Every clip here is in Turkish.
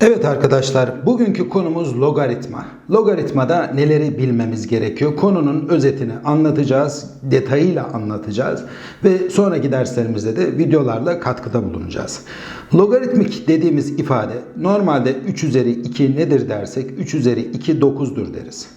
Evet arkadaşlar, bugünkü konumuz logaritma. Logaritmada neleri bilmemiz gerekiyor? Konunun özetini anlatacağız, detayıyla anlatacağız ve sonraki derslerimizde de videolarla katkıda bulunacağız. Logaritmik dediğimiz ifade normalde 3 üzeri 2 nedir dersek 3 üzeri 2 9'dur deriz.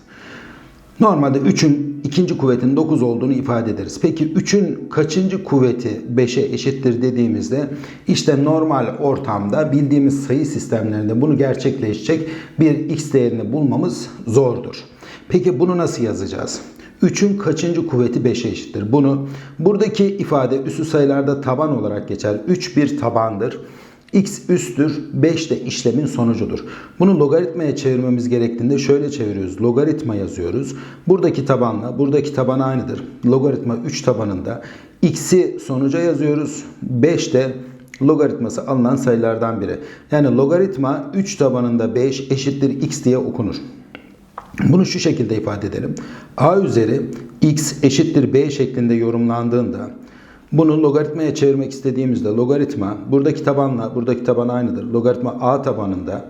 Normalde 3'ün ikinci kuvvetin 9 olduğunu ifade ederiz. Peki 3'ün kaçıncı kuvveti 5'e eşittir dediğimizde işte normal ortamda bildiğimiz sayı sistemlerinde bunu gerçekleşecek bir x değerini bulmamız zordur. Peki bunu nasıl yazacağız? 3'ün kaçıncı kuvveti 5'e eşittir? Bunu buradaki ifade üssü sayılarda taban olarak geçer. 3 bir tabandır. X üsttür, 5 de işlemin sonucudur. Bunu logaritmaya çevirmemiz gerektiğinde şöyle çeviriyoruz. Logaritma yazıyoruz. Buradaki tabanla buradaki taban aynıdır. Logaritma 3 tabanında x'i sonuca yazıyoruz. 5 de logaritması alınan sayılardan biri. Yani logaritma 3 tabanında 5 eşittir x diye okunur. Bunu şu şekilde ifade edelim. a üzeri x eşittir b şeklinde yorumlandığında bunu logaritmaya çevirmek istediğimizde logaritma buradaki tabanla buradaki taban aynıdır. Logaritma a tabanında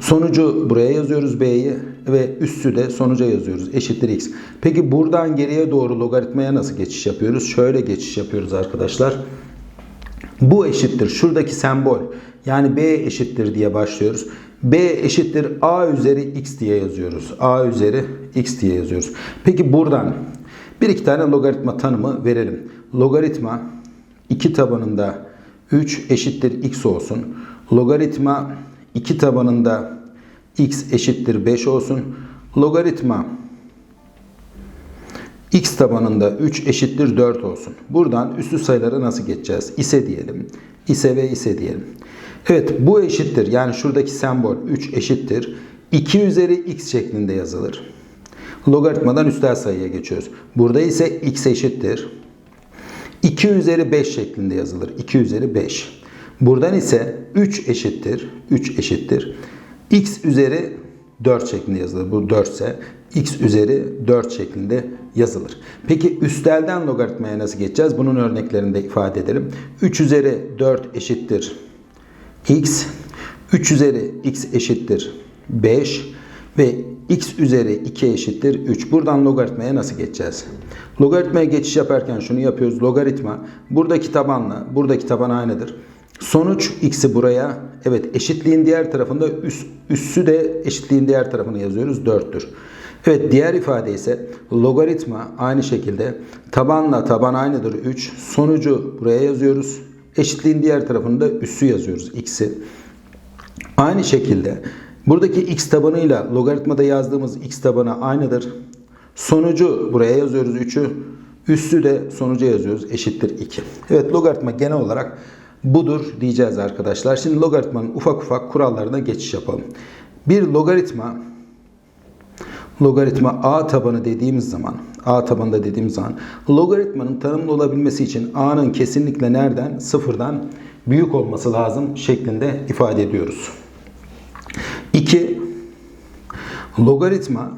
sonucu buraya yazıyoruz b'yi ve üssü de sonuca yazıyoruz eşittir x. Peki buradan geriye doğru logaritmaya nasıl geçiş yapıyoruz? Şöyle geçiş yapıyoruz arkadaşlar. Bu eşittir şuradaki sembol yani b eşittir diye başlıyoruz. b eşittir a üzeri x diye yazıyoruz. a üzeri x diye yazıyoruz. Peki buradan bir iki tane logaritma tanımı verelim. Logaritma 2 tabanında 3 eşittir x olsun. Logaritma 2 tabanında x eşittir 5 olsun. Logaritma x tabanında 3 eşittir 4 olsun. Buradan üstü sayılara nasıl geçeceğiz? İse diyelim. İse ve ise diyelim. Evet bu eşittir. Yani şuradaki sembol 3 eşittir. 2 üzeri x şeklinde yazılır. Logaritmadan üstel sayıya geçiyoruz. Burada ise x eşittir. 2 üzeri 5 şeklinde yazılır. 2 üzeri 5. Buradan ise 3 eşittir. 3 eşittir. x üzeri 4 şeklinde yazılır. Bu 4 ise x üzeri 4 şeklinde yazılır. Peki üstelden logaritmaya nasıl geçeceğiz? Bunun örneklerinde ifade edelim. 3 üzeri 4 eşittir x. 3 üzeri x eşittir 5 ve x üzeri 2 eşittir 3. Buradan logaritmaya nasıl geçeceğiz? Logaritmaya geçiş yaparken şunu yapıyoruz. Logaritma buradaki tabanla buradaki taban aynıdır. Sonuç x'i buraya evet eşitliğin diğer tarafında üs, üssü de eşitliğin diğer tarafına yazıyoruz 4'tür. Evet diğer ifade ise logaritma aynı şekilde tabanla taban aynıdır 3. Sonucu buraya yazıyoruz. Eşitliğin diğer tarafında üssü yazıyoruz x'i. Aynı şekilde buradaki x tabanıyla logaritmada yazdığımız x tabanı aynıdır. Sonucu buraya yazıyoruz 3'ü. Üssü de sonuca yazıyoruz eşittir 2. Evet logaritma genel olarak budur diyeceğiz arkadaşlar. Şimdi logaritmanın ufak ufak kurallarına geçiş yapalım. Bir logaritma logaritma a tabanı dediğimiz zaman a tabanında dediğimiz zaman logaritmanın tanımlı olabilmesi için a'nın kesinlikle nereden? Sıfırdan büyük olması lazım şeklinde ifade ediyoruz. 2. Logaritma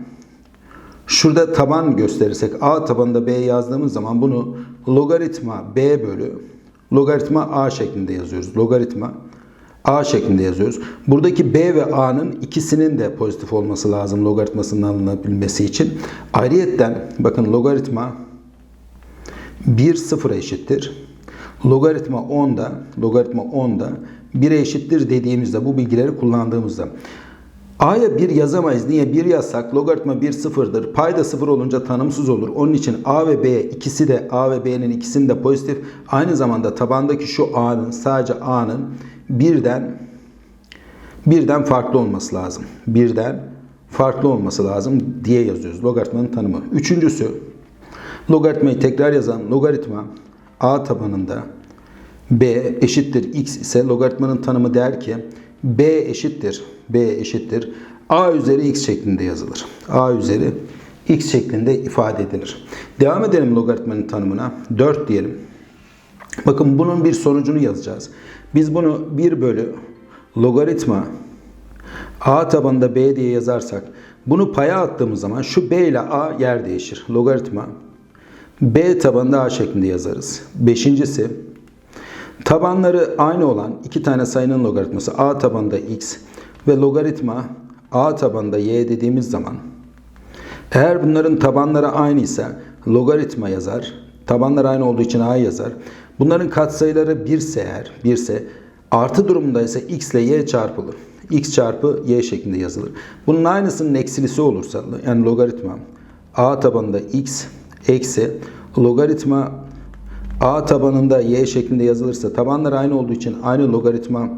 şurada taban gösterirsek a tabanında b yazdığımız zaman bunu logaritma b bölü logaritma a şeklinde yazıyoruz. Logaritma a şeklinde yazıyoruz. Buradaki b ve a'nın ikisinin de pozitif olması lazım logaritmasının alınabilmesi için. Ayrıyetten bakın logaritma 1 sıfıra eşittir. Logaritma 10'da logaritma 10'da 1'e eşittir dediğimizde bu bilgileri kullandığımızda A'ya 1 yazamayız. Niye? 1 yazsak logaritma 1 sıfırdır. Payda sıfır olunca tanımsız olur. Onun için A ve B ikisi de A ve B'nin ikisinin de pozitif. Aynı zamanda tabandaki şu A'nın sadece A'nın birden birden farklı olması lazım. Birden farklı olması lazım diye yazıyoruz. Logaritmanın tanımı. Üçüncüsü logaritmayı tekrar yazalım. Logaritma A tabanında B eşittir X ise logaritmanın tanımı der ki B eşittir B eşittir A üzeri X şeklinde yazılır. A üzeri X şeklinde ifade edilir. Devam edelim logaritmanın tanımına. 4 diyelim. Bakın bunun bir sonucunu yazacağız. Biz bunu 1 bölü logaritma A tabanında B diye yazarsak bunu paya attığımız zaman şu B ile A yer değişir. Logaritma B tabanında A şeklinde yazarız. Beşincisi tabanları aynı olan iki tane sayının logaritması A tabanında x ve logaritma A tabanında y dediğimiz zaman eğer bunların tabanları aynıysa logaritma yazar. Tabanlar aynı olduğu için A yazar. Bunların katsayıları 1 ise eğer 1 ise artı durumunda ise x ile y çarpılır. x çarpı y şeklinde yazılır. Bunun aynısının eksilisi olursa yani logaritma A tabanında x eksi logaritma A tabanında y şeklinde yazılırsa tabanlar aynı olduğu için aynı logaritma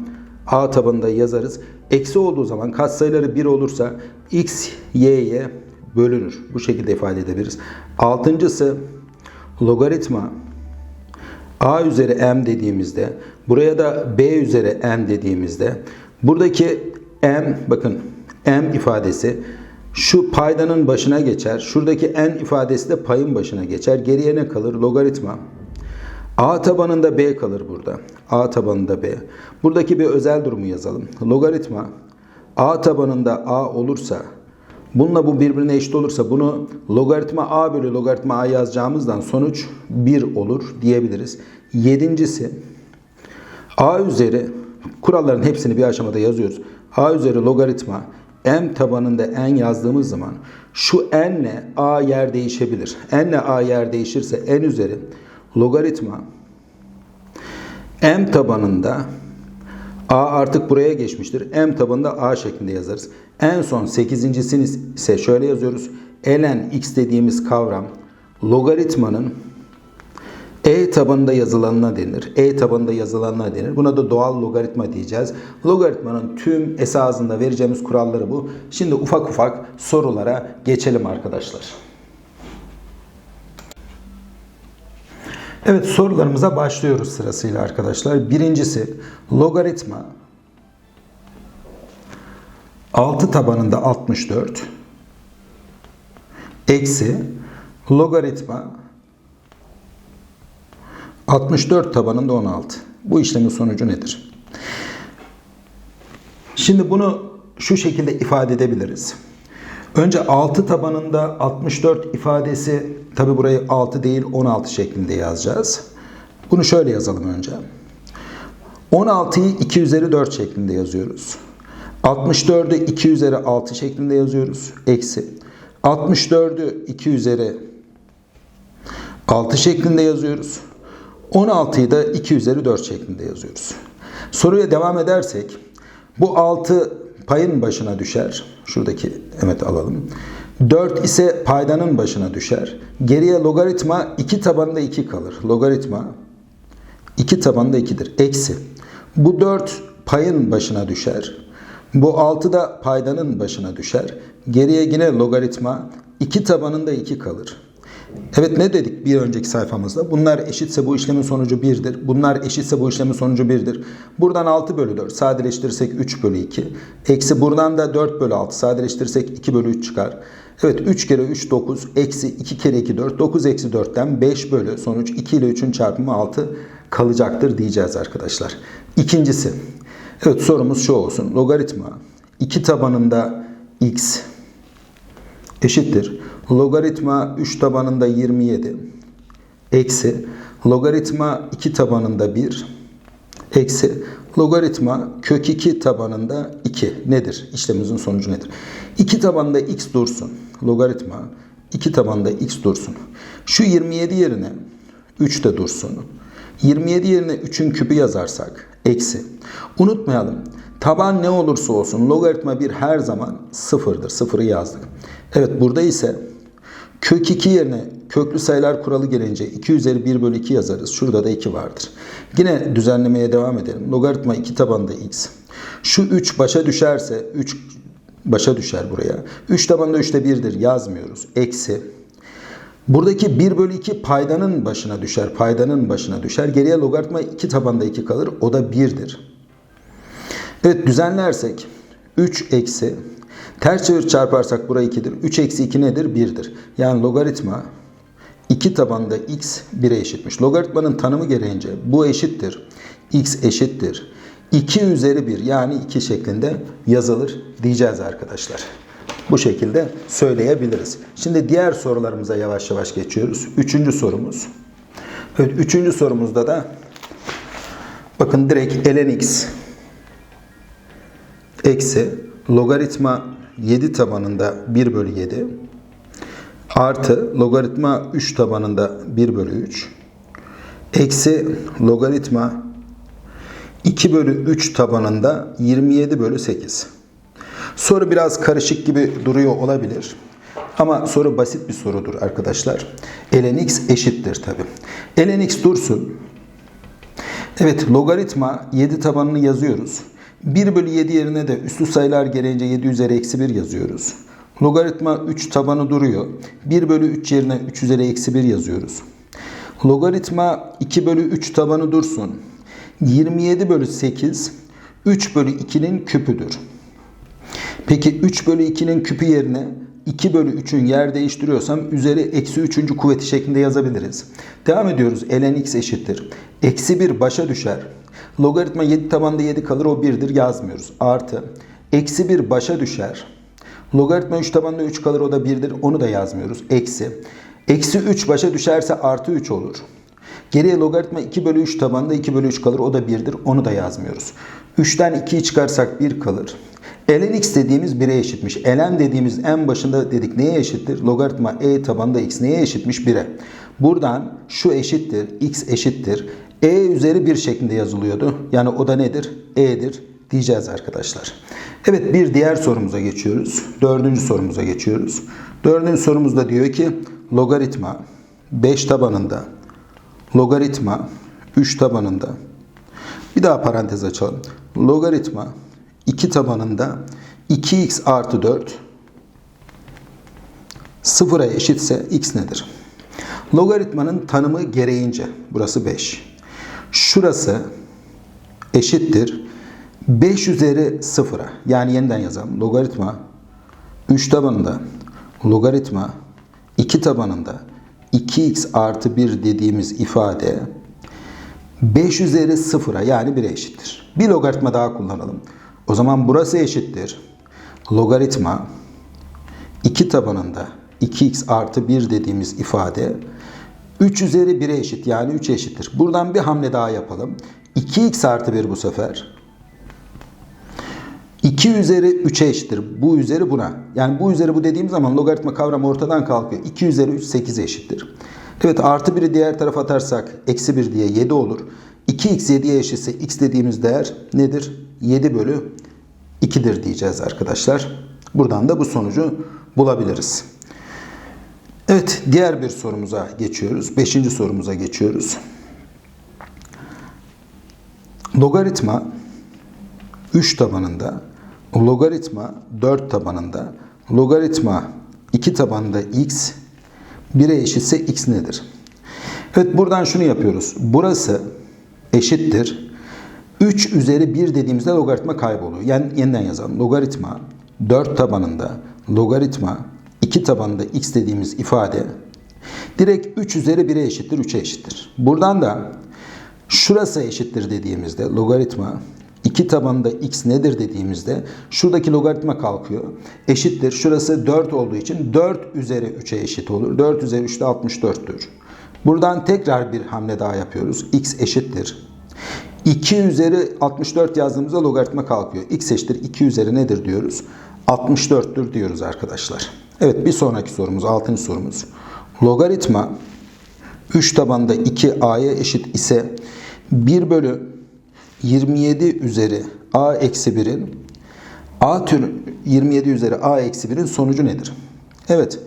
A tabanında yazarız. Eksi olduğu zaman katsayıları 1 olursa x y'ye bölünür. Bu şekilde ifade edebiliriz. Altıncısı logaritma a üzeri m dediğimizde buraya da b üzeri n dediğimizde buradaki m bakın m ifadesi şu paydanın başına geçer. Şuradaki n ifadesi de payın başına geçer. Geriye ne kalır? Logaritma. A tabanında B kalır burada. A tabanında B. Buradaki bir özel durumu yazalım. Logaritma A tabanında A olursa bununla bu birbirine eşit olursa bunu logaritma A bölü logaritma A yazacağımızdan sonuç 1 olur diyebiliriz. Yedincisi A üzeri kuralların hepsini bir aşamada yazıyoruz. A üzeri logaritma m tabanında n yazdığımız zaman şu n ile a yer değişebilir. n ile a yer değişirse n üzeri logaritma m tabanında a artık buraya geçmiştir. m tabanında a şeklinde yazarız. En son sekizincisini ise şöyle yazıyoruz. ln x dediğimiz kavram logaritmanın e tabanında yazılanına denir. E tabanında yazılanına denir. Buna da doğal logaritma diyeceğiz. Logaritmanın tüm esasında vereceğimiz kuralları bu. Şimdi ufak ufak sorulara geçelim arkadaşlar. Evet sorularımıza başlıyoruz sırasıyla arkadaşlar. Birincisi logaritma 6 tabanında 64 eksi logaritma 64 tabanında 16. Bu işlemin sonucu nedir? Şimdi bunu şu şekilde ifade edebiliriz. Önce 6 tabanında 64 ifadesi tabi burayı 6 değil 16 şeklinde yazacağız. Bunu şöyle yazalım önce. 16'yı 2 üzeri 4 şeklinde yazıyoruz. 64'ü 2 üzeri 6 şeklinde yazıyoruz. Eksi. 64'ü 2 üzeri 6 şeklinde yazıyoruz. 16'yı da 2 üzeri 4 şeklinde yazıyoruz. Soruya devam edersek bu 6 payın başına düşer. Şuradaki evet alalım. 4 ise paydanın başına düşer. Geriye logaritma 2 tabanında 2 kalır. Logaritma 2 tabanında 2'dir. Eksi. Bu 4 payın başına düşer. Bu 6 da paydanın başına düşer. Geriye yine logaritma 2 tabanında 2 kalır. Evet ne dedik bir önceki sayfamızda? Bunlar eşitse bu işlemin sonucu 1'dir. Bunlar eşitse bu işlemin sonucu 1'dir. Buradan 6 bölü 4 sadeleştirirsek 3 bölü 2. Eksi buradan da 4 bölü 6 sadeleştirirsek 2 bölü 3 çıkar. Evet 3 kere 3 9 eksi 2 kere 2 4 9 eksi 4'ten 5 bölü sonuç 2 ile 3'ün çarpımı 6 kalacaktır diyeceğiz arkadaşlar. İkincisi evet sorumuz şu olsun. Logaritma 2 tabanında x eşittir. Logaritma 3 tabanında 27 eksi logaritma 2 tabanında 1 eksi logaritma kök 2 tabanında 2 nedir? İşlemimizin sonucu nedir? 2 tabanında x dursun. Logaritma 2 tabanında x dursun. Şu 27 yerine 3 de dursun. 27 yerine 3'ün küpü yazarsak eksi. Unutmayalım. Taban ne olursa olsun logaritma 1 her zaman sıfırdır. Sıfırı yazdık. Evet burada ise kök 2 yerine köklü sayılar kuralı gelince 2 üzeri 1 bölü 2 yazarız. Şurada da 2 vardır. Yine düzenlemeye devam edelim. Logaritma 2 tabanda x. Şu 3 başa düşerse 3 başa düşer buraya. 3 tabanda 3'te 1'dir yazmıyoruz. Eksi. Buradaki 1 bölü 2 paydanın başına düşer. Paydanın başına düşer. Geriye logaritma 2 tabanda 2 kalır. O da 1'dir. Evet düzenlersek 3 eksi ters çevir çarparsak buraya 2'dir. 3 eksi 2 nedir? 1'dir. Yani logaritma 2 tabanda x 1'e eşitmiş. Logaritmanın tanımı gereğince bu eşittir. x eşittir. 2 üzeri 1 yani 2 şeklinde yazılır diyeceğiz arkadaşlar. Bu şekilde söyleyebiliriz. Şimdi diğer sorularımıza yavaş yavaş geçiyoruz. Üçüncü sorumuz. Evet, üçüncü sorumuzda da bakın direkt ln x eksi logaritma 7 tabanında 1 bölü 7 artı logaritma 3 tabanında 1 bölü 3 eksi logaritma 2 bölü 3 tabanında 27 bölü 8. Soru biraz karışık gibi duruyor olabilir. Ama soru basit bir sorudur arkadaşlar. ln x eşittir tabi. ln x dursun. Evet logaritma 7 tabanını yazıyoruz. 1 bölü 7 yerine de üslü sayılar gereğince 7 üzeri eksi 1 yazıyoruz. Logaritma 3 tabanı duruyor. 1 bölü 3 yerine 3 üzeri eksi 1 yazıyoruz. Logaritma 2 bölü 3 tabanı dursun. 27 bölü 8 3 bölü 2'nin küpüdür. Peki 3 bölü 2'nin küpü yerine 2 bölü 3'ün yer değiştiriyorsam üzeri eksi 3. kuvveti şeklinde yazabiliriz. Devam ediyoruz. ln x eşittir. Eksi 1 başa düşer. Logaritma 7 tabanda 7 kalır o 1'dir yazmıyoruz. Artı. Eksi 1 başa düşer. Logaritma 3 tabanda 3 kalır o da 1'dir onu da yazmıyoruz. Eksi. Eksi 3 başa düşerse artı 3 olur. Geriye logaritma 2 bölü 3 tabanda 2 bölü 3 kalır. O da 1'dir. Onu da yazmıyoruz. 3'ten 2'yi çıkarsak 1 kalır. ln x dediğimiz 1'e eşitmiş. ln dediğimiz en başında dedik neye eşittir? Logaritma e tabanda x neye eşitmiş? 1'e. Buradan şu eşittir. x eşittir. E üzeri 1 şeklinde yazılıyordu. Yani o da nedir? e'dir diyeceğiz arkadaşlar. Evet bir diğer sorumuza geçiyoruz. Dördüncü sorumuza geçiyoruz. Dördüncü sorumuzda diyor ki logaritma 5 tabanında logaritma 3 tabanında bir daha parantez açalım. Logaritma 2 tabanında 2x artı 4 sıfıra eşitse x nedir? Logaritmanın tanımı gereğince burası 5. Şurası eşittir 5 üzeri sıfıra yani yeniden yazalım. Logaritma 3 tabanında logaritma 2 tabanında 2x artı 1 dediğimiz ifade 5 üzeri sıfıra yani 1'e eşittir. Bir logaritma daha kullanalım. O zaman burası eşittir. Logaritma 2 tabanında 2x artı 1 dediğimiz ifade 3 üzeri 1'e eşit yani 3 eşittir. Buradan bir hamle daha yapalım. 2x artı 1 bu sefer 2 üzeri 3'e eşittir. Bu üzeri buna. Yani bu üzeri bu dediğim zaman logaritma kavramı ortadan kalkıyor. 2 üzeri 3 8'e eşittir. Evet artı 1'i diğer tarafa atarsak eksi 1 diye 7 olur. 2x 7'ye eşitse x dediğimiz değer nedir? 7 bölü 2'dir diyeceğiz arkadaşlar. Buradan da bu sonucu bulabiliriz. Evet diğer bir sorumuza geçiyoruz. Beşinci sorumuza geçiyoruz. Logaritma 3 tabanında, logaritma 4 tabanında, logaritma 2 tabanında x 1'e eşitse x nedir? Evet buradan şunu yapıyoruz. Burası eşittir. 3 üzeri 1 dediğimizde logaritma kayboluyor. Yani yeniden yazalım. Logaritma 4 tabanında, logaritma 2 tabanında x dediğimiz ifade direkt 3 üzeri 1'e eşittir, 3'e eşittir. Buradan da şurası eşittir dediğimizde logaritma 2 tabanında x nedir dediğimizde şuradaki logaritma kalkıyor. Eşittir. Şurası 4 olduğu için 4 üzeri 3'e eşit olur. 4 üzeri 3 de 64'tür. Buradan tekrar bir hamle daha yapıyoruz. x eşittir. 2 üzeri 64 yazdığımızda logaritma kalkıyor. x eşittir 2 üzeri nedir diyoruz? 64'tür diyoruz arkadaşlar. Evet bir sonraki sorumuz 6. sorumuz. Logaritma 3 tabanda 2a'ya eşit ise 1 bölü 27 üzeri a eksi 1'in a tür 27 üzeri a eksi 1'in sonucu nedir? Evet.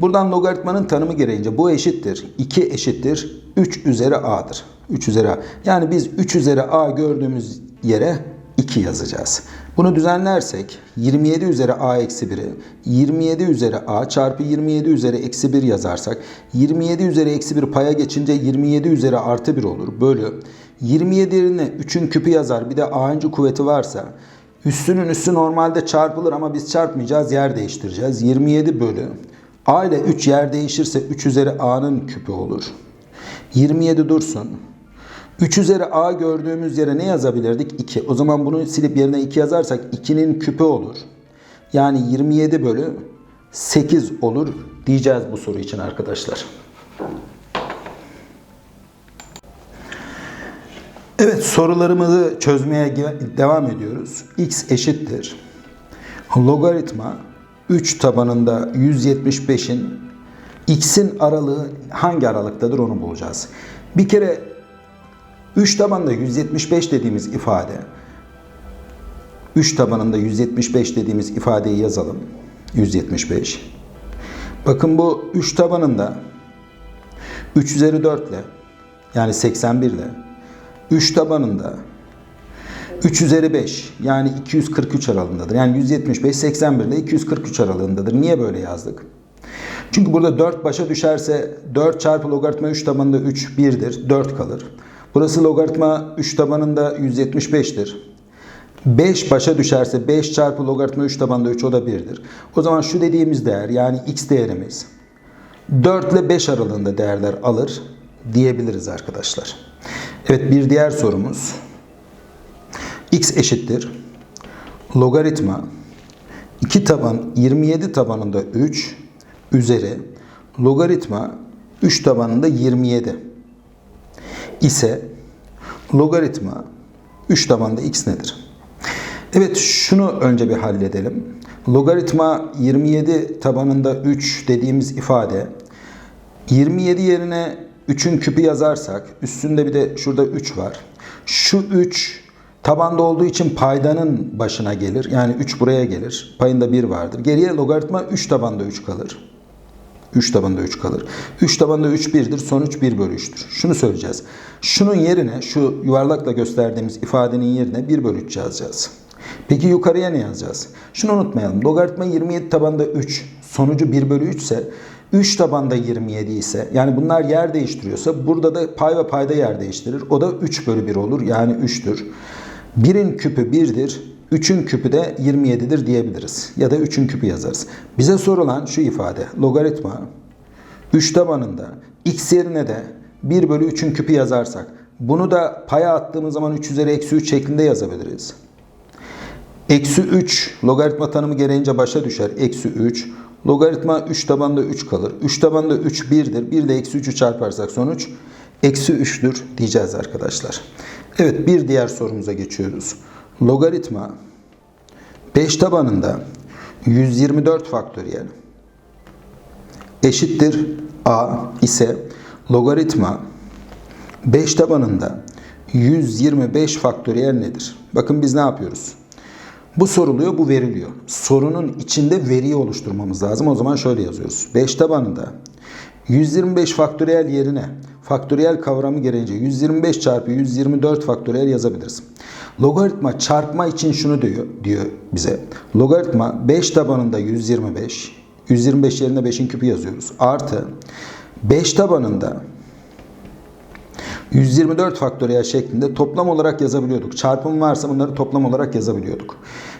Buradan logaritmanın tanımı gereğince bu eşittir. 2 eşittir 3 üzeri a'dır. 3 üzeri a. Yani biz 3 üzeri a gördüğümüz yere 2 yazacağız. Bunu düzenlersek 27 üzeri a eksi 1'i 27 üzeri a çarpı 27 üzeri eksi 1 yazarsak 27 üzeri eksi 1 paya geçince 27 üzeri artı 1 olur. Bölü 27 yerine 3'ün küpü yazar bir de a'ncı kuvveti varsa üstünün üstü normalde çarpılır ama biz çarpmayacağız yer değiştireceğiz. 27 bölü a ile 3 yer değişirse 3 üzeri a'nın küpü olur. 27 dursun. 3 üzeri a gördüğümüz yere ne yazabilirdik? 2. O zaman bunu silip yerine 2 yazarsak 2'nin küpü olur. Yani 27 bölü 8 olur diyeceğiz bu soru için arkadaşlar. Evet sorularımızı çözmeye devam ediyoruz. x eşittir. Logaritma 3 tabanında 175'in x'in aralığı hangi aralıktadır onu bulacağız. Bir kere 3 tabanında 175 dediğimiz ifade 3 tabanında 175 dediğimiz ifadeyi yazalım. 175. Bakın bu 3 tabanında 3 üzeri 4 ile yani 81 ile 3 tabanında 3 üzeri 5 yani 243 aralığındadır. Yani 175 81 ile 243 aralığındadır. Niye böyle yazdık? Çünkü burada 4 başa düşerse 4 çarpı logaritma 3 tabanında 3 1'dir. 4 kalır. Burası logaritma 3 tabanında 175'tir. 5 başa düşerse 5 çarpı logaritma 3 tabanında 3 o da 1'dir. O zaman şu dediğimiz değer yani x değerimiz 4 ile 5 aralığında değerler alır diyebiliriz arkadaşlar. Evet bir diğer sorumuz. x eşittir. Logaritma 2 taban 27 tabanında 3 üzeri logaritma 3 tabanında 27 ise logaritma 3 tabanında x nedir? Evet şunu önce bir halledelim. Logaritma 27 tabanında 3 dediğimiz ifade 27 yerine 3'ün küpü yazarsak üstünde bir de şurada 3 var. Şu 3 tabanda olduğu için paydanın başına gelir. Yani 3 buraya gelir. Payında 1 vardır. Geriye logaritma 3 tabanda 3 kalır. 3 tabanda 3 kalır. 3 tabanda 3 1'dir. Sonuç 1 bölü 3'tür. Şunu söyleyeceğiz. Şunun yerine şu yuvarlakla gösterdiğimiz ifadenin yerine 1 bölü 3 yazacağız. Peki yukarıya ne yazacağız? Şunu unutmayalım. Logaritma 27 tabanda 3. Sonucu 1 bölü 3 ise 3 tabanda 27 ise yani bunlar yer değiştiriyorsa burada da pay ve payda yer değiştirir. O da 3 bölü 1 olur. Yani 3'tür. 1'in küpü 1'dir. 3'ün küpü de 27'dir diyebiliriz. Ya da 3'ün küpü yazarız. Bize sorulan şu ifade. Logaritma 3 tabanında x yerine de 1 bölü 3'ün küpü yazarsak bunu da paya attığımız zaman 3 üzeri eksi 3 şeklinde yazabiliriz. Eksi 3 logaritma tanımı gereğince başa düşer. Eksi 3 logaritma 3 tabanda 3 kalır. 3 tabanda 3 1'dir. 1 ile eksi 3'ü çarparsak sonuç eksi 3'tür diyeceğiz arkadaşlar. Evet bir diğer sorumuza geçiyoruz. Logaritma 5 tabanında 124 faktöriyel eşittir a ise logaritma 5 tabanında 125 faktöriyel nedir? Bakın biz ne yapıyoruz? Bu soruluyor, bu veriliyor. Sorunun içinde veriyi oluşturmamız lazım. O zaman şöyle yazıyoruz. 5 tabanında 125 faktöriyel yerine faktöriyel kavramı gereğince 125 çarpı 124 faktöriyel yazabiliriz. Logaritma çarpma için şunu diyor, diyor bize. Logaritma 5 tabanında 125, 125 yerine 5'in küpü yazıyoruz. Artı 5 tabanında 124 faktöriyel şeklinde toplam olarak yazabiliyorduk. Çarpım varsa bunları toplam olarak yazabiliyorduk.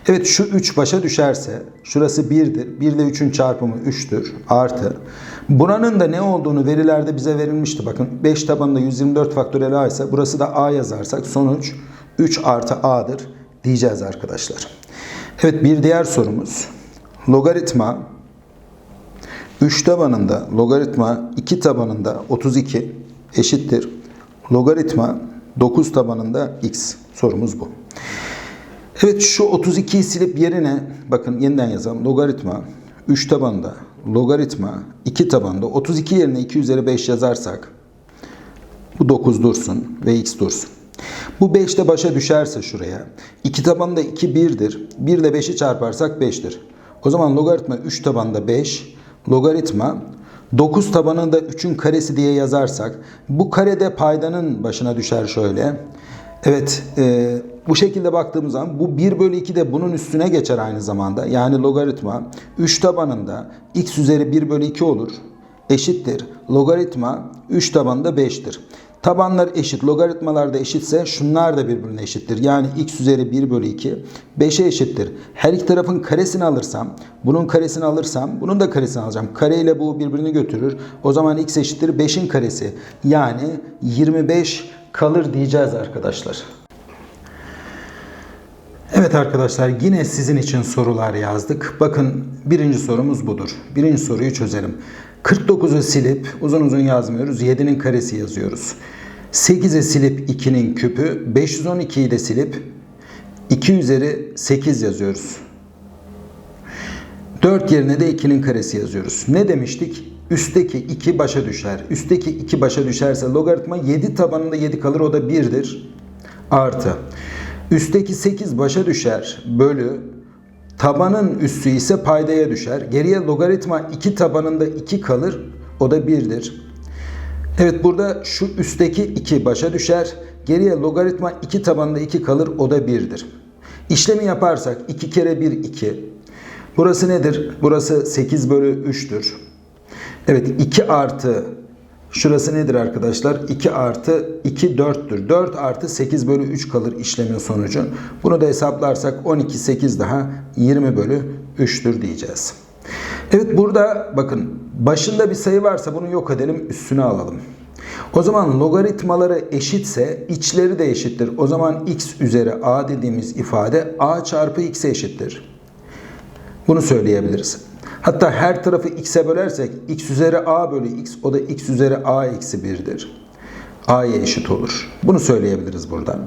Evet şu 3 başa düşerse şurası 1'dir. 1 ile 3'ün çarpımı 3'tür. Artı. Buranın da ne olduğunu verilerde bize verilmişti. Bakın 5 tabanında 124 faktöriyel a ise burası da a yazarsak sonuç 3 artı a'dır diyeceğiz arkadaşlar. Evet bir diğer sorumuz. Logaritma 3 tabanında logaritma 2 tabanında 32 eşittir. Logaritma 9 tabanında x. Sorumuz bu. Evet şu 32'yi silip yerine bakın yeniden yazalım. Logaritma 3 tabanında logaritma 2 tabanında 32 yerine 2 üzeri 5 yazarsak bu 9 dursun ve x dursun. Bu 5 de başa düşerse şuraya. 2 tabanda 2 1'dir. 1 ile 5'i çarparsak 5'tir. O zaman logaritma 3 tabanda 5. Logaritma 9 tabanında 3'ün karesi diye yazarsak bu karede paydanın başına düşer şöyle. Evet e, bu şekilde baktığımız zaman bu 1 bölü 2 de bunun üstüne geçer aynı zamanda. Yani logaritma 3 tabanında x üzeri 1 bölü 2 olur. Eşittir. Logaritma 3 tabanında 5'tir. Tabanlar eşit, logaritmalar da eşitse şunlar da birbirine eşittir. Yani x üzeri 1 bölü 2 5'e eşittir. Her iki tarafın karesini alırsam, bunun karesini alırsam, bunun da karesini alacağım. Kare ile bu birbirini götürür. O zaman x eşittir 5'in karesi. Yani 25 kalır diyeceğiz arkadaşlar. Evet arkadaşlar yine sizin için sorular yazdık. Bakın birinci sorumuz budur. Birinci soruyu çözelim. 49'u silip uzun uzun yazmıyoruz. 7'nin karesi yazıyoruz. 8'i silip 2'nin küpü. 512'yi de silip 2 üzeri 8 yazıyoruz. 4 yerine de 2'nin karesi yazıyoruz. Ne demiştik? Üstteki 2 başa düşer. Üstteki 2 başa düşerse logaritma 7 tabanında 7 kalır o da 1'dir. Artı. Üstteki 8 başa düşer bölü tabanın üssü ise paydaya düşer. Geriye logaritma 2 tabanında 2 kalır o da 1'dir. Evet burada şu üstteki 2 başa düşer. Geriye logaritma 2 tabanında 2 kalır o da 1'dir. İşlemi yaparsak 2 kere 1 2. Burası nedir? Burası 8 bölü 3'tür. Evet 2 artı şurası nedir arkadaşlar? 2 artı 2 4'tür. 4 artı 8 bölü 3 kalır işlemin sonucu. Bunu da hesaplarsak 12 8 daha 20 bölü 3'tür diyeceğiz. Evet burada bakın başında bir sayı varsa bunu yok edelim üstüne alalım. O zaman logaritmaları eşitse içleri de eşittir. O zaman x üzeri a dediğimiz ifade a çarpı x'e eşittir. Bunu söyleyebiliriz. Hatta her tarafı x'e bölersek x üzeri a bölü x o da x üzeri a eksi 1'dir. a'ya eşit olur. Bunu söyleyebiliriz buradan.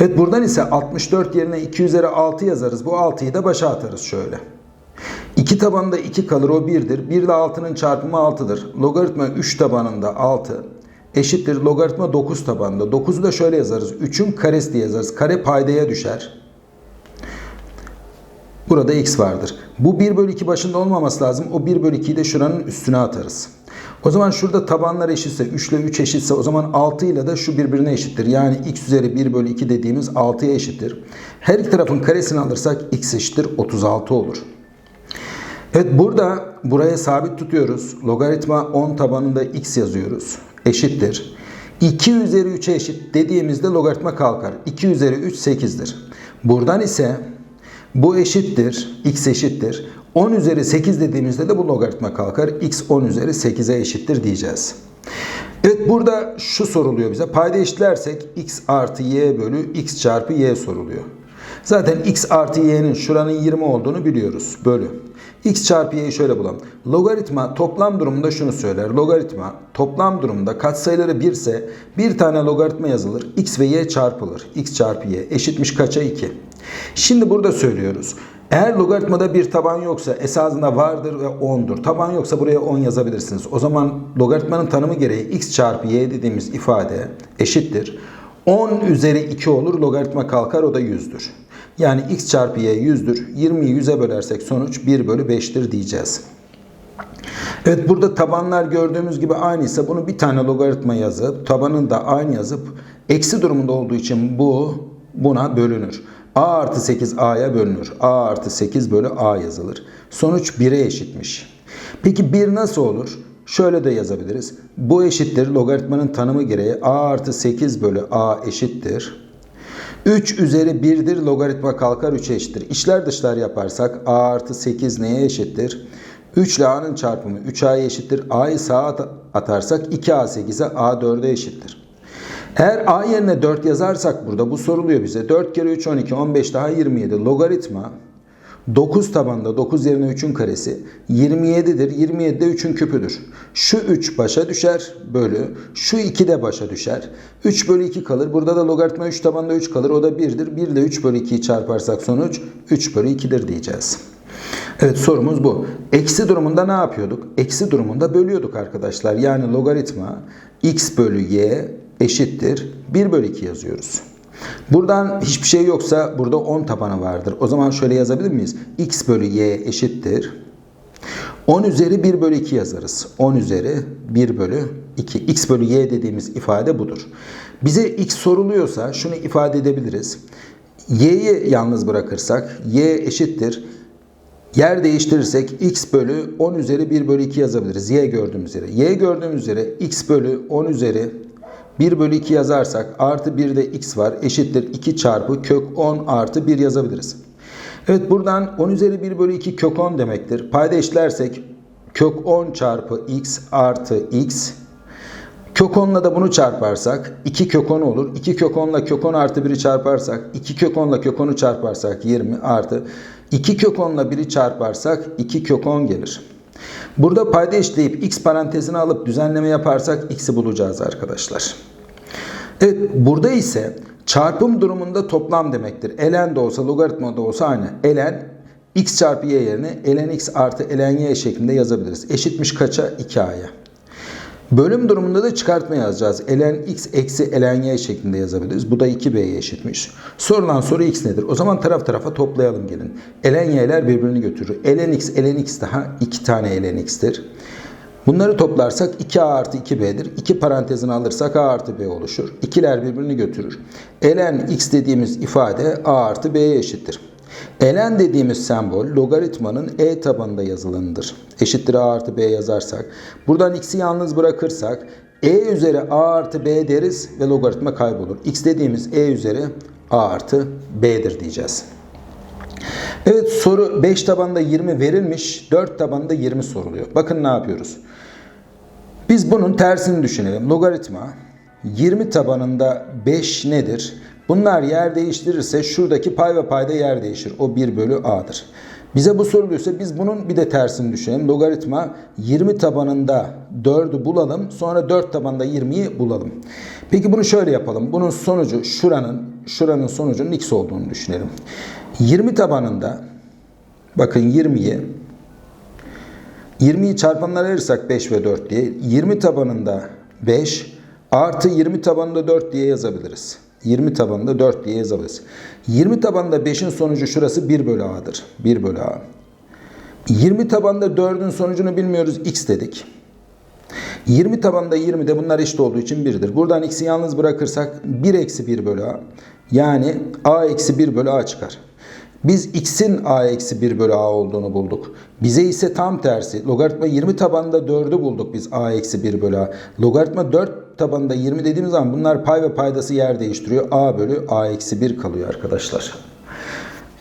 Evet buradan ise 64 yerine 2 üzeri 6 yazarız. Bu 6'yı da başa atarız şöyle. 2 tabanında 2 kalır o 1'dir. 1 ile 6'nın çarpımı 6'dır. Logaritma 3 tabanında 6 eşittir. Logaritma 9 tabanında. 9'u da şöyle yazarız. 3'ün karesi diye yazarız. Kare paydaya düşer. Burada x vardır. Bu 1 bölü 2 başında olmaması lazım. O 1 bölü 2'yi de şuranın üstüne atarız. O zaman şurada tabanlar eşitse 3 ile 3 eşitse o zaman 6 ile de şu birbirine eşittir. Yani x üzeri 1 bölü 2 dediğimiz 6'ya eşittir. Her iki tarafın karesini alırsak x eşittir 36 olur. Evet burada buraya sabit tutuyoruz. Logaritma 10 tabanında x yazıyoruz. Eşittir. 2 üzeri 3'e eşit dediğimizde logaritma kalkar. 2 üzeri 3 8'dir. Buradan ise bu eşittir. x eşittir. 10 üzeri 8 dediğimizde de bu logaritma kalkar. x 10 üzeri 8'e eşittir diyeceğiz. Evet burada şu soruluyor bize. Payda eşitlersek x artı y bölü x çarpı y soruluyor. Zaten x artı y'nin şuranın 20 olduğunu biliyoruz. Bölü. X çarpı y'yi şöyle bulalım. Logaritma toplam durumunda şunu söyler. Logaritma toplam durumda katsayıları 1 ise bir tane logaritma yazılır. x ve y çarpılır. x çarpı y eşitmiş kaça 2. Şimdi burada söylüyoruz. Eğer logaritmada bir taban yoksa esasında vardır ve 10'dur. Taban yoksa buraya 10 yazabilirsiniz. O zaman logaritmanın tanımı gereği x çarpı y dediğimiz ifade eşittir. 10 üzeri 2 olur logaritma kalkar o da 100'dür. Yani x çarpı y 100'dür. 20'yi 100'e bölersek sonuç 1 bölü 5'tir diyeceğiz. Evet burada tabanlar gördüğümüz gibi aynıysa bunu bir tane logaritma yazıp tabanını da aynı yazıp eksi durumunda olduğu için bu buna bölünür. a artı 8 a'ya bölünür. a artı 8 bölü a yazılır. Sonuç 1'e eşitmiş. Peki 1 nasıl olur? Şöyle de yazabiliriz. Bu eşittir logaritmanın tanımı gereği a artı 8 bölü a eşittir. 3 üzeri 1'dir logaritma kalkar 3'e eşittir. İçler dışlar yaparsak a artı 8 neye eşittir? 3 ile a'nın çarpımı 3a'ya eşittir. a'yı sağa atarsak 2a 8'e a 4'e eşittir. Eğer a yerine 4 yazarsak burada bu soruluyor bize. 4 kere 3 12 15 daha 27 logaritma 9 tabanda 9 yerine 3'ün karesi 27'dir. 27 de 3'ün küpüdür. Şu 3 başa düşer bölü. Şu 2 de başa düşer. 3 bölü 2 kalır. Burada da logaritma 3 tabanda 3 kalır. O da 1'dir. 1 ile 3 bölü 2'yi çarparsak sonuç 3 bölü 2'dir diyeceğiz. Evet sorumuz bu. Eksi durumunda ne yapıyorduk? Eksi durumunda bölüyorduk arkadaşlar. Yani logaritma x bölü y eşittir 1 bölü 2 yazıyoruz. Buradan hiçbir şey yoksa burada 10 tabanı vardır. O zaman şöyle yazabilir miyiz? x bölü y eşittir. 10 üzeri 1 bölü 2 yazarız. 10 üzeri 1 bölü 2. x bölü y dediğimiz ifade budur. Bize x soruluyorsa şunu ifade edebiliriz. y'yi yalnız bırakırsak y eşittir. Yer değiştirirsek x bölü 10 üzeri 1 bölü 2 yazabiliriz. y gördüğümüz üzere. y gördüğümüz üzere x bölü 10 üzeri 1 bölü 2 yazarsak artı 1 de x var eşittir 2 çarpı kök 10 artı 1 yazabiliriz. Evet buradan 10 üzeri 1 bölü 2 kök 10 demektir. Payda eşlersek kök 10 çarpı x artı x kök Kök 10'la da bunu çarparsak 2 kök 10 olur. 2 kök 10'la kök 10 artı 1'i çarparsak 2 kök 10'la kök 10'u çarparsak 20 artı 2 kök 10'la 1'i çarparsak 2 kök 10 gelir. Burada payda eşitleyip x parantezini alıp düzenleme yaparsak x'i bulacağız arkadaşlar. Evet burada ise çarpım durumunda toplam demektir. Ln de olsa logaritma da olsa aynı. Ln x çarpı y yerine ln x artı ln y şeklinde yazabiliriz. Eşitmiş kaça? 2a'ya. Bölüm durumunda da çıkartma yazacağız. ln x eksi ln y şeklinde yazabiliriz. Bu da 2b'ye eşitmiş. Sorulan soru x nedir? O zaman taraf tarafa toplayalım gelin. ln y'ler birbirini götürür. ln x ln x daha 2 tane ln x'tir. Bunları toplarsak 2a artı 2b'dir. 2 parantezini alırsak a artı b oluşur. İkiler birbirini götürür. ln x dediğimiz ifade a artı b'ye eşittir. Ln dediğimiz sembol logaritmanın e tabanında yazılanıdır. Eşittir a artı b yazarsak. Buradan x'i yalnız bırakırsak e üzeri a artı b deriz ve logaritma kaybolur. x dediğimiz e üzeri a artı b'dir diyeceğiz. Evet soru 5 tabanda 20 verilmiş, 4 tabanda 20 soruluyor. Bakın ne yapıyoruz. Biz bunun tersini düşünelim. Logaritma 20 tabanında 5 nedir? Bunlar yer değiştirirse şuradaki pay ve payda yer değişir. O 1 bölü a'dır. Bize bu soruluyorsa biz bunun bir de tersini düşünelim. Logaritma 20 tabanında 4'ü bulalım. Sonra 4 tabanında 20'yi bulalım. Peki bunu şöyle yapalım. Bunun sonucu şuranın şuranın sonucunun x olduğunu düşünelim. 20 tabanında bakın 20'yi 20'yi çarpanlara ayırırsak 5 ve 4 diye 20 tabanında 5 artı 20 tabanında 4 diye yazabiliriz. 20 tabanında 4 diye yazabiliriz. 20 tabanında 5'in sonucu şurası 1 bölü a'dır. 1 bölü a. 20 tabanında 4'ün sonucunu bilmiyoruz x dedik. 20 tabanında 20 de bunlar eşit olduğu için 1'dir. Buradan x'i yalnız bırakırsak 1 eksi 1 bölü a. Yani a eksi 1 bölü a çıkar. Biz x'in a eksi 1 bölü a olduğunu bulduk. Bize ise tam tersi. Logaritma 20 tabanında 4'ü bulduk biz a eksi 1 bölü a. Logaritma 4 tabanında 20 dediğimiz zaman bunlar pay ve paydası yer değiştiriyor. a bölü a eksi 1 kalıyor arkadaşlar.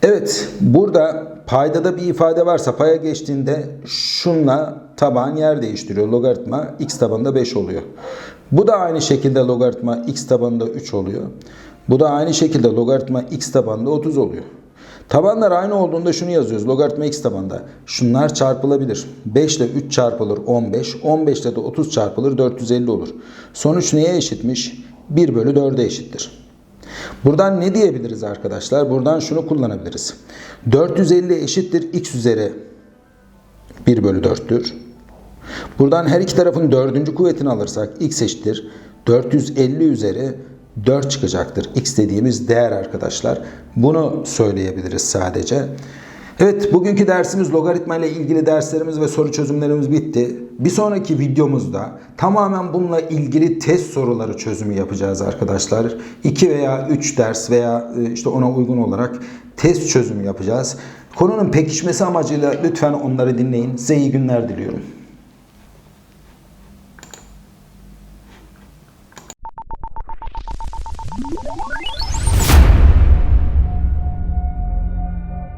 Evet burada paydada bir ifade varsa paya geçtiğinde şunla taban yer değiştiriyor. Logaritma x tabanında 5 oluyor. Bu da aynı şekilde logaritma x tabanında 3 oluyor. Bu da aynı şekilde logaritma x tabanında 30 oluyor. Tabanlar aynı olduğunda şunu yazıyoruz. Logaritma x tabanda. Şunlar çarpılabilir. 5 ile 3 çarpılır 15. 15 ile de 30 çarpılır 450 olur. Sonuç neye eşitmiş? 1 bölü 4'e eşittir. Buradan ne diyebiliriz arkadaşlar? Buradan şunu kullanabiliriz. 450 eşittir x üzeri 1 bölü 4'tür. Buradan her iki tarafın dördüncü kuvvetini alırsak x eşittir 450 üzeri 4 çıkacaktır. X dediğimiz değer arkadaşlar. Bunu söyleyebiliriz sadece. Evet bugünkü dersimiz logaritma ile ilgili derslerimiz ve soru çözümlerimiz bitti. Bir sonraki videomuzda tamamen bununla ilgili test soruları çözümü yapacağız arkadaşlar. 2 veya 3 ders veya e, işte ona uygun olarak test çözümü yapacağız. Konunun pekişmesi amacıyla lütfen onları dinleyin. Size iyi günler diliyorum.